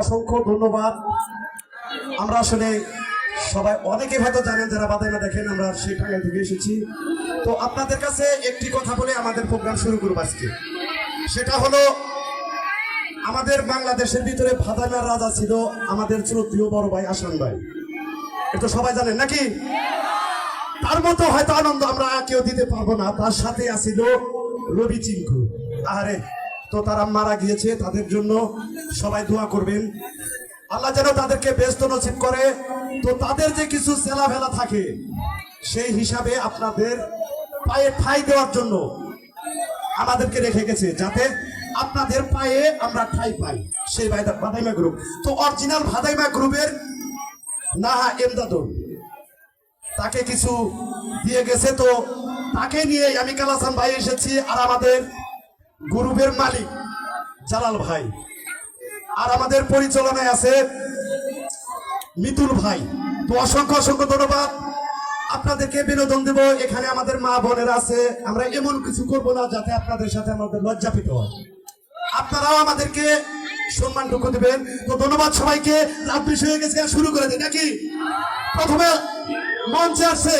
অসংখ্য ধন্যবাদ। আমরা আসলে সবাই অনেকে হয়তো জানেন, যারা বাদাইমা দেখেন, আমরা সেই টাঙ্গাইল থেকে এসেছি। তো আপনাদের কাছে একটি কথা বলে আমাদের প্রোগ্রাম শুরু করব আজকে। সেটা হলো, আমাদের বাংলাদেশের ভিতরে ভাদাইমার রাজা ছিল আমাদের শ্রদ্ধীয় বড় ভাই আসান ভাই। এটা সবাই জানেন নাকি? তার মতো হয়তো আনন্দ আমরা কেউ দিতে পারব না। তার সাথে আছিল রবি চিঙ্কু আরে তো তারা মারা গিয়েছে, তাদের জন্য সবাই দোয়া করবেন। আল্লাহ যেন তাদেরকে ব্যস্ত নসিব করে। তো তাদের যে কিছু সেলাফেলা থাকে, সেই হিসাবে আপনাদের পায়ে ঠাই দেওয়ার জন্য আমাদেরকে রেখে গেছে, যাতে আপনাদের পায়ে আমরা ঠাই পাই। সেই বাদাইমা গ্রুপ তো অরিজিনাল ভাদাইমা গ্রুপের নাহা এমদাদুল তাকে কিছু দিয়ে গেছে। তো তাকে নিয়ে আমি কালাসান ভাই এসেছি আর আমাদের গ্রুপের মালিক জালাল ভাই। আর আমাদের পরিচালনায় আছে মিতুল ভাই। তো অসংখ্য অসংখ্য ধন্যবাদ। আপনাদেরকে বিনোদন দেব। এখানে আমাদের মা বোনেরা আছে। আমরা এমন কিছু করব না যাতে আপনাদের সাথে আমাদের লজ্জা পেতে হয়। আপনারাও আমাদেরকে সম্মানটুকু দেবেন। তো ধন্যবাদ সবাইকে। রাত হয়ে গেছে শুরু করে দিই। নাকি? প্রথমে মঞ্চে আসছে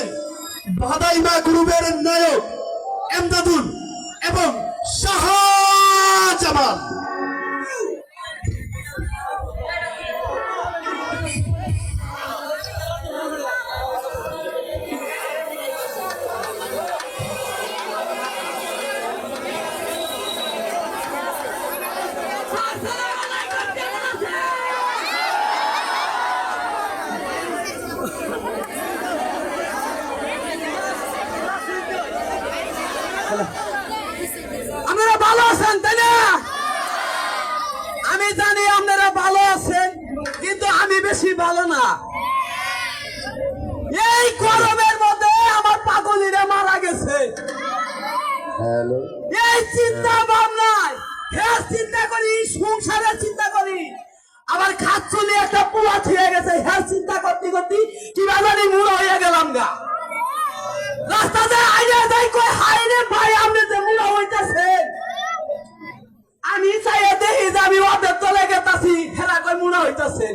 বাদাইমা গ্রুপের নায়ক এমদাদুল এবং শাহজামান ভালো না। এই গরমের মধ্যে আমার পাগলিরা মারা গেছে। এই চিন্তা ভাবনায় চিন্তা করি সংসারের চিন্তা করি। আবার খাচ্ছুলি একটা পুয়া ছুঁয়ে গেছে হ্যাঁ চিন্তা করতে করতে কি জানি মুড়ো হয়ে গেলাম গা? রাস্তাতে আইয়া যাই কই হাই রে ভাই আপনি যে মুড়ো হইতাছেন? আমি চাইয়া দেখি যে আমি ওদের চলে গেতাছি হেরা কই মুড়ো হইতাছেন।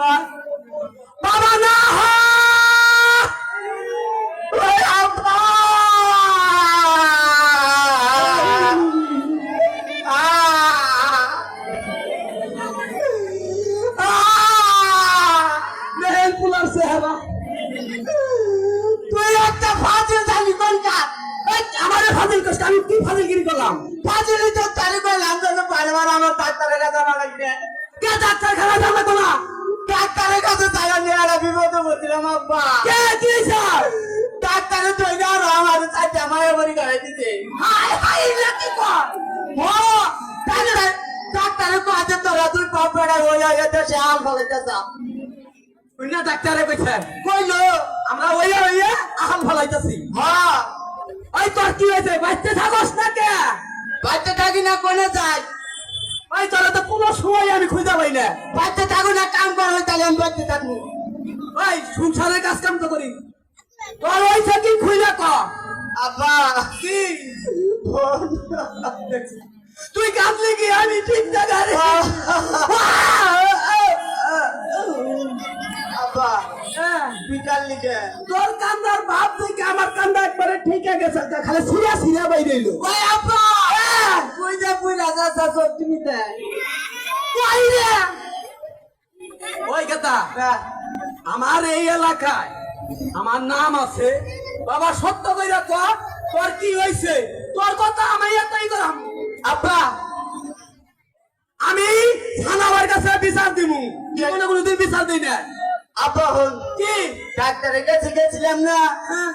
যদি আম ফলাইতেছ। ডাক্তারে কইছে কইলো আমরা ওইয়া আহাম ফলাইতাছি। হ্যাঁ। ওই তোর কি হয়েছে বাচ্চা থাকস না কে? বাচ্চা থাকি না কোনে যাই ওই তোরা তো কোনো সময় আমি খুঁজে পাই না। বাচ্চা থাকো না কাম কর ওই তাহলে আমি বাচ্চা থাকব। ওই সংসারের কাজ কাম তো করি। তোর ওই থেকে খুঁজে ক? আব্বা। কি? তুই কাঁদলি কি? আমি ঠিক জায়গায় আব্বা বিকাল লিখে তোর কান্দার ভাব থেকে আমার কান্দা একবারে ঠিকে গেছে। খালি সিরিয়া সিরিয়া বাইরে এলো ওই আব্বা! কই যা কই রাজা চাচা তুমি কই রে? ওই কথা আমার এই এলাকায় আমার নাম আছে। বাবা সত্য কইরা কি হয়েছে তোর কথা আমি এতই করাম আব্বা আমি থানাবার কাছে বিচার দিব জীবনে কোনোদিন বিচার দিই না? আপা হন। কি? ডাক্তারের কাছে গেছিলাম না।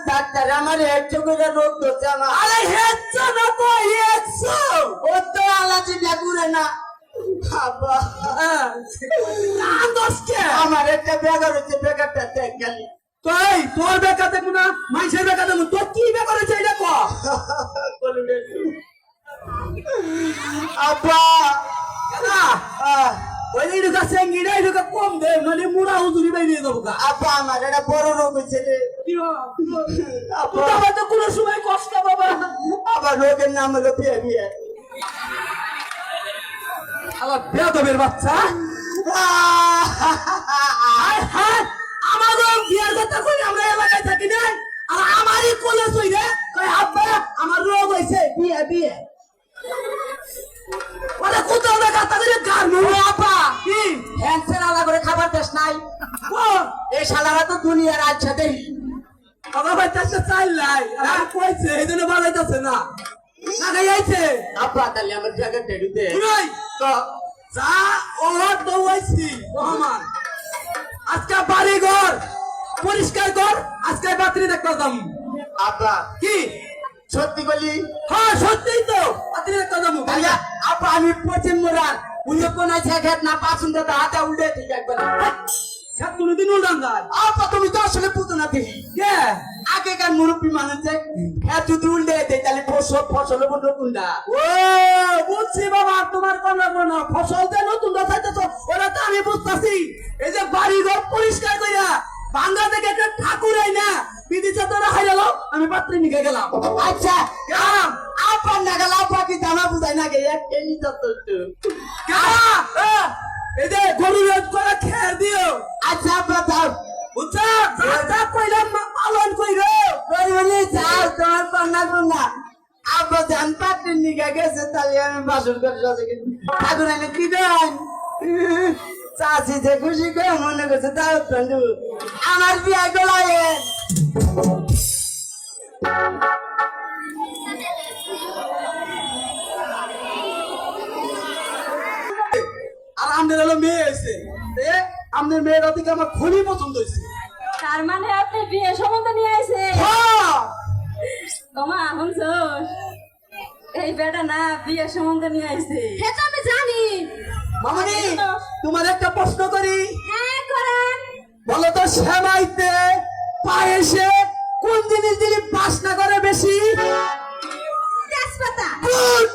ডাক্তার আমার একটু করে রোগ ধরছে আমার। আরে হেচ্ছ না তো হেচ্ছ ও তো আলাদা ঠাকুরে না। আপা আমার একটা বেগার হচ্ছে বেগারটা দেখ গেলি তুই তোর না মানুষের বেকা দেখব তোর কি বেকা রয়েছে এটা কর। আপা কম দে মানে মুড়া হুজুরি বাই দিয়ে দেবো গা। আপা আমার একটা বড় রোগ হয়েছে রে। কি আপা বাবা তো কোনো সময় কষ্ট বাবা আবার রোগের নাম হলো বিয়ে বিয়ে আবার বেদবের বাচ্চা হায় হায়! আমারও বিয়ার কথা কই আমরা এলাকায় থাকি না আর আমারই কোলে তুই কই আব্বা আমার রোগ হইছে। বিয়ে বিয়ে ওরে কোথাও না কথা করে গার মু আপা কি হ্যান্সের আলা করে খাবার দেশ নাই। এই শালারা তো দুনিয়ার আচ্ছা দেই বাবা ভাই তাকে চাইলাই আর কইছে এই জন্য বালাইতাছে না। না গাই আইছে। আপা তাহলে আমার জায়গাটা দিতে শুনাই তো যা ও তো রহমান। আজকে বাড়ি ঘর পরিষ্কার কর আজকে বাতরি দেখতে দাম আপা কি? সত্যি বলি হ্যাঁ সত্যিই তো বাতরি দেখতে দাম আপা আমি পশ্চিম মোড়ার উল্লেখ নাই ছেখেত না পাঁচুন দাদা হাতে উল্টে ঠিক একবার। সাত কোনদিন উল্টান যায় আপা তুমি তো আসলে পুতো না দেখি কে? আগেকার মুরব্বী মানুষ যে হ্যাঁ যদি উল্টে দেয় তাহলে ফসল ফসল বন্ধ কুন্ডা ও বুঝছি বাবা তোমার কোন লাগবে না। ফসল যে নতুন চাইতেছ ওরা তো আমি বুঝতেছি। এই যে বাড়ি ঘর পরিষ্কার কইরা বাংলা থেকে একটা ঠাকুর আই না বিদিতে তোরা হাই গেল আমি পাত্রী নিকে গেলাম। আচ্ছা গেলাম। আপা না গেল আপা কি জানা বুঝাই না গে এক কেনি তো। করে কি দেন? চাষি যে খুশি করে মনে করছে তাও বন্ধু আমার বিয়া গোলায় আর আমাদের হলো মেয়ে হয়েছে। এ আমাদের মেয়েরা থেকে আমার খুবই পছন্দ হয়েছে। তার মানে আপনি বিয়ে সম্বন্ধে নিয়ে আইছে হ্যাঁ। তোমা শুনছো? এই বেটা না বিয়ে সম্বন্ধে নিয়ে আইছে। সেটা আমি জানি। মামনি তোমার একটা প্রশ্ন করি। হ্যাঁ করেন। বলো তো সেমাইতে পায়েসে কোন জিনিস দিলে বাসনা করে বেশি? তেজপাতা। Good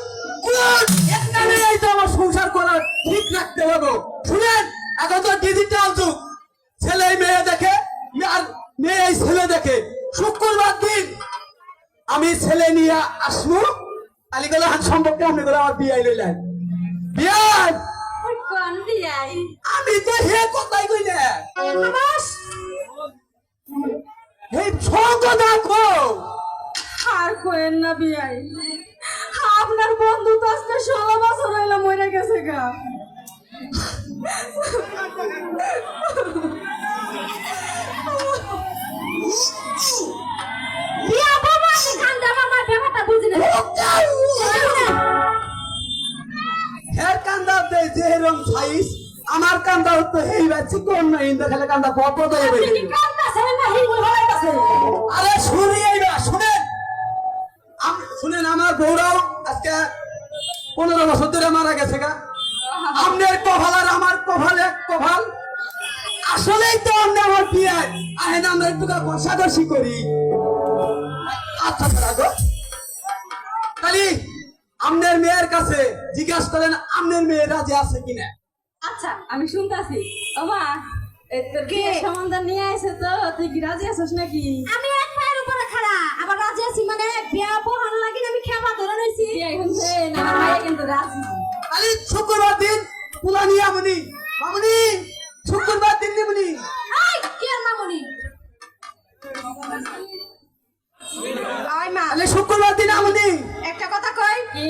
good. এখানে এই তো আমার সংসার করার ঠিক রাখতে হবে। শুনেন এখন তো ডিজিটাল যুগ। ছেলে মেয়ে দেখে আর মেয়ে ছেলে দেখে। শুক্রবার দিন আমি ছেলে নিয়ে আসব। আলিগলা হান সম্পর্কে আপনি করে আমার বিয়ে লইলেন বিয়ান কোন বিয়াই আমি তো হে কথাই কইলে দেখো আর কোয়েন না বিয়াই আপনার বন্ধু তো আজকে ষোলো বছর হইল মরে গেছে গা। ইন্দা খেলে কান্দা হিগুল হলাইতাছেন আরে শুনি এইবা শুনেন। আম- শুনেন আমার বউরাও আজকে পনেরো বছর ধরে মারা গেছে গা। আমনের কভাল আর আমার কভাল এক কভাল আসলেই তো আমরা আমার বিয়ে আহেন আমরা একটু কষাকষি করি। আচ্ছা গো তালি আমনের মেয়ের কাছে জিজ্ঞাসা করেন আমনের মেয়ে রাজি আছে কিনা? আচ্ছা আমি শুনতাছি। ওমা বিয়ে সম্বন্ধ নিয়ে আইছে তো? তুই কি রাজি আছিস নাকি? আমি এক পায়ের উপরে খাড়া আবার রাজি আছি মানে বিয়া বহান লাগি আমি খেবা ধরে রইছি। বিয়ে শুনছে না ভাইয়া কিন্তু রাজি। তালি শুক্রবার দিন পুলা নিয়ে আমনি। মামনি শুক্রবার দিন নিমনি। কি আর মামুনি? ওই মা। তাহলে শুক্রবার দিন আমনি। একটা কথা কই? কি?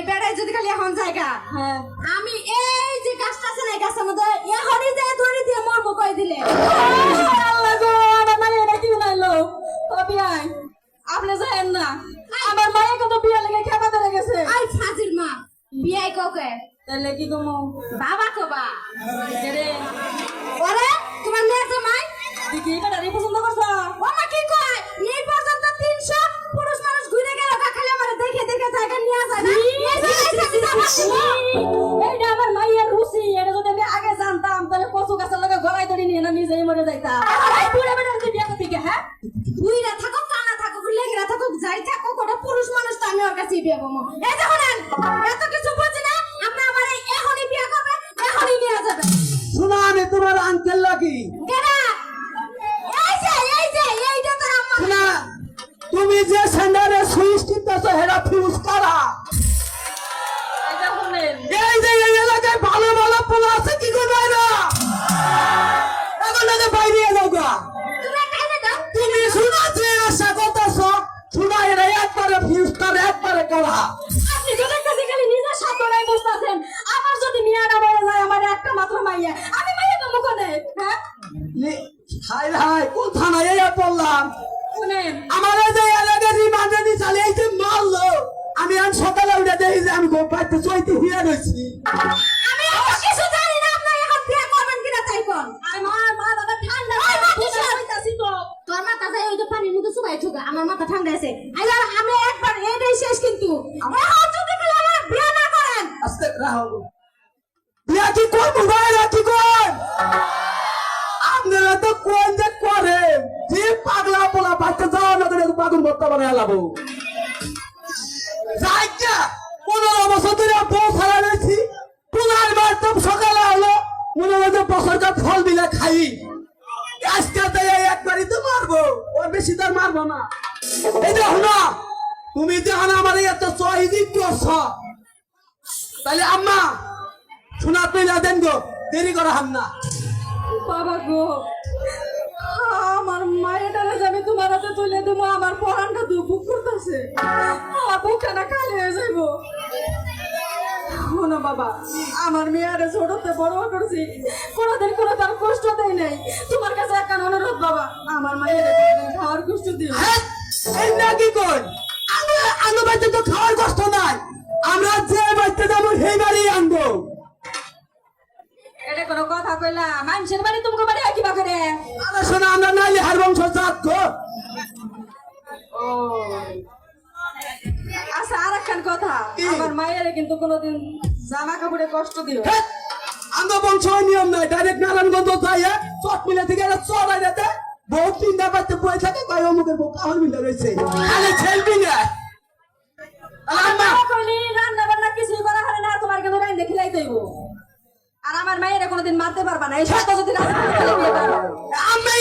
এই বেড়ায় যদি খালি এখন জায়গা। হ্যাঁ। আমি এই যে গাছটা আছে না এই গাছের মধ্যে এখনই যে ধরে দিয়ে মরবো কই দিলে? আল্লাহ গো আমার মাইয়া নাকি বানাইলো ও বিয়াই আপনি জানেন না আমার মায়ের কত বিয়া লেগে খেপা ধরে গেছে। আই ফাজিল মা বিয়াই কোকে তাহলে কি কমো? বাবা কবা। নিয়ে না নিজেই মরে যাইতাম একবারে আপনি তো দেখতেছি খালি নিজের সাতরাই বসতেছেন। আমার যদি মিয়া না বলে যায় আমার একটা মাত্র মাইয়া। আমি মাইয়া তো মুখ নেই হ্যাঁ হাই হাই কোন থানায় এই পড়লাম আমার যে এলাকার রিমান্ডে নি চালে এই যে মারলো আমি আজ সকালে উঠে দেখি যে আমি গোপাইতে চৈতে হিয়া রয়েছি ভর্তা বানায় লাবো যাইকা পনেরো বছর ধরে বউ ছাড়া রয়েছি। পুনার তো সকালে হলো, মনে যে বছরকার ফল বিলে খাই। আজকে তো একবারই তো মারবো, ওর বেশি তো মারবো না। এই দেখো না, তুমি যখন আমার এত চহিদি করছ। তাহলে আম্মা শোনা তুইলা দেন গো, দেরি করা হাম না। বাবা গো। তোমার তুলে দেবো আমার পরানটা দুপুক করতেছে। আমার বুকটা না খালি হয়ে যাইব। বাবা আমার মেয়ারে ছোটতে বড় করছি। কোনোদিন কোনো তার কষ্ট দেয় নাই। তোমার কাছে একটা অনুরোধ বাবা আমার মায়ের খাওয়ার কষ্ট দিও। হ্যাঁ, কি কর আমি বাড়িতে তো খাওয়ার কষ্ট নাই। কোনোদিন জামা কাপড়ে কষ্ট দিও আমরা বংশ নিয়ম নাই ডাইরেক্ট নারায়ণগঞ্জ যাই চট মিলে থেকে একটা চড়াই যেতে বহু তিনটা বাড়িতে বই থাকে কয় অমুকের বউ কাহর মিলে রয়েছে। খালি ছেলবি না আরে রান্না বান্না কিছুই করা হয় না তোমার কিন্তু রাইন দেখিলাই দইব আর আমার মায়ের কোনোদিন মারতে পারবা না এই সত্য যদি রাজি করে তাহলে বিয়ে করো। আমি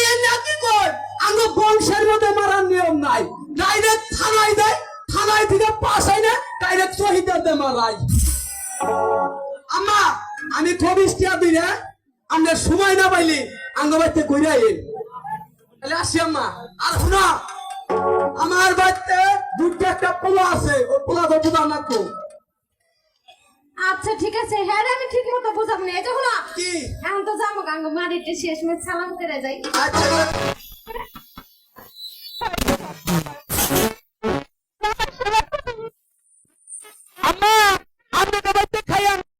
কই আঙ্গ বংশের মধ্যে মারার নিয়ম নাই। ডাইরেক্ট থানায় দেয় থানায় থেকে হয় না ডাইরেক্ট শহীদদের মারাই আম্মা আমি খবিস দিলে আমরা সময় না পাইলি আঙ্গবাইতে কইরা এল তাহলে আসি আম্মা। আর শোনা আমার বাড়িতে দুটো একটা পোলা আছে ওই পোলা তো বুঝা আচ্ছা ঠিক আছে। হ্যাঁ আমি ঠিক মতো বুঝাব না। এটা হলো কি? এখন তো যাব গাঙ্গ মারিতে শেষ মেয়ে সালাম করে যাই। আচ্ছা।